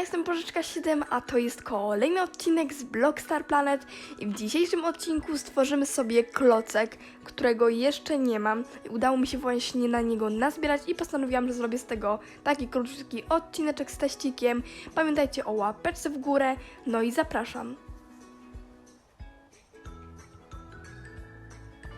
jestem Pożyczka 7, a to jest kolejny odcinek z Blockstar Planet i w dzisiejszym odcinku stworzymy sobie klocek, którego jeszcze nie mam. Udało mi się właśnie na niego nazbierać i postanowiłam, że zrobię z tego taki krótki odcineczek z teścikiem. Pamiętajcie o łapeczce w górę, no i zapraszam.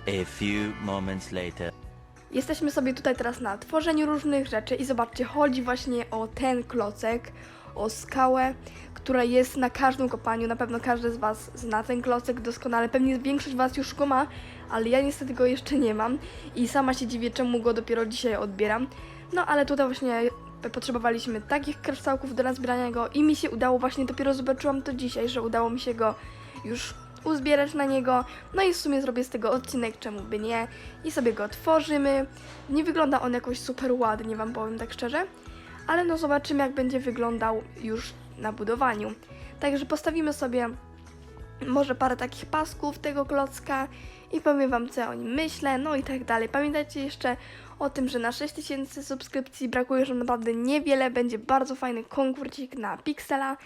A few moments later. Jesteśmy sobie tutaj teraz na tworzeniu różnych rzeczy i zobaczcie, chodzi właśnie o ten klocek, o skałę, która jest na każdym kopaniu. Na pewno każdy z Was zna ten klocek doskonale. Pewnie większość Was już go ma, ale ja niestety go jeszcze nie mam i sama się dziwię, czemu go dopiero dzisiaj odbieram. No ale tutaj właśnie potrzebowaliśmy takich kryształków do nazbierania go i mi się udało właśnie, dopiero zobaczyłam to dzisiaj, że udało mi się go już uzbierać na niego. No i w sumie zrobię z tego odcinek, czemu by nie. I sobie go otworzymy. Nie wygląda on jakoś super ładnie, wam powiem tak szczerze. Ale no zobaczymy, jak będzie wyglądał już na budowaniu. Także postawimy sobie może parę takich pasków tego klocka i powiem wam, co o nim myślę, no i tak dalej. Pamiętajcie jeszcze o tym, że na 6000 subskrypcji brakuje już naprawdę niewiele. Będzie bardzo fajny konkursik na Pixela.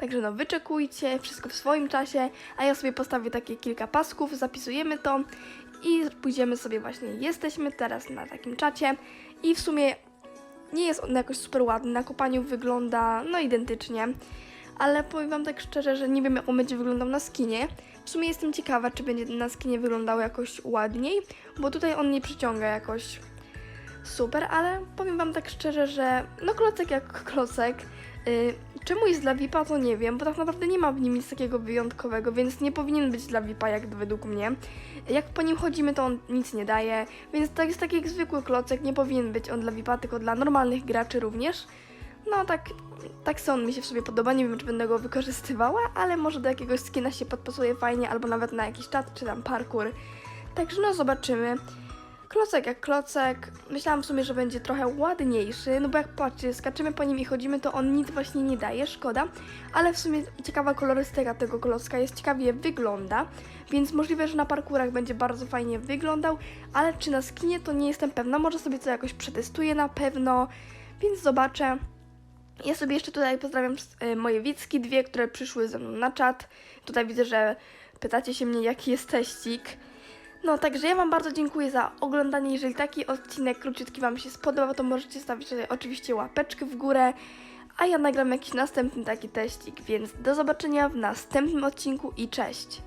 Także no wyczekujcie, wszystko w swoim czasie, a ja sobie postawię takie kilka pasków, zapisujemy to i pójdziemy sobie właśnie, jesteśmy teraz na takim czacie i w sumie nie jest on jakoś super ładny, na kopaniu wygląda no identycznie, ale powiem wam tak szczerze, że nie wiem jak on będzie wyglądał na skinie. W sumie jestem ciekawa, czy będzie na skinie wyglądał jakoś ładniej, bo tutaj on nie przyciąga jakoś super, ale powiem wam tak szczerze, że no klocek jak klocek. Yy, czemu jest dla VIPa, to nie wiem, bo tak naprawdę nie ma w nim nic takiego wyjątkowego, więc nie powinien być dla VIPa, jak według mnie. Jak po nim chodzimy, to on nic nie daje, więc to jest taki jak zwykły klocek, nie powinien być on dla VIPa, tylko dla normalnych graczy również. No tak, tak on mi się w sobie podoba, nie wiem czy będę go wykorzystywała, ale może do jakiegoś skina się podpasuje fajnie, albo nawet na jakiś czat, czy tam parkour. Także no zobaczymy. Klocek jak klocek. Myślałam w sumie, że będzie trochę ładniejszy, no bo jak patrzcie, skaczymy po nim i chodzimy, to on nic właśnie nie daje, szkoda. Ale w sumie ciekawa kolorystyka tego klocka jest ciekawie wygląda, więc możliwe, że na parkurach będzie bardzo fajnie wyglądał, ale czy na skinie to nie jestem pewna, może sobie to jakoś przetestuję na pewno, więc zobaczę. Ja sobie jeszcze tutaj pozdrawiam y, moje widzki dwie, które przyszły ze mną na czat. Tutaj widzę, że pytacie się mnie, jaki jest teścik. No, także ja Wam bardzo dziękuję za oglądanie. Jeżeli taki odcinek króciutki Wam się spodobał, to możecie stawić oczywiście łapeczkę w górę. A ja nagram jakiś następny taki teścik, więc do zobaczenia w następnym odcinku i cześć!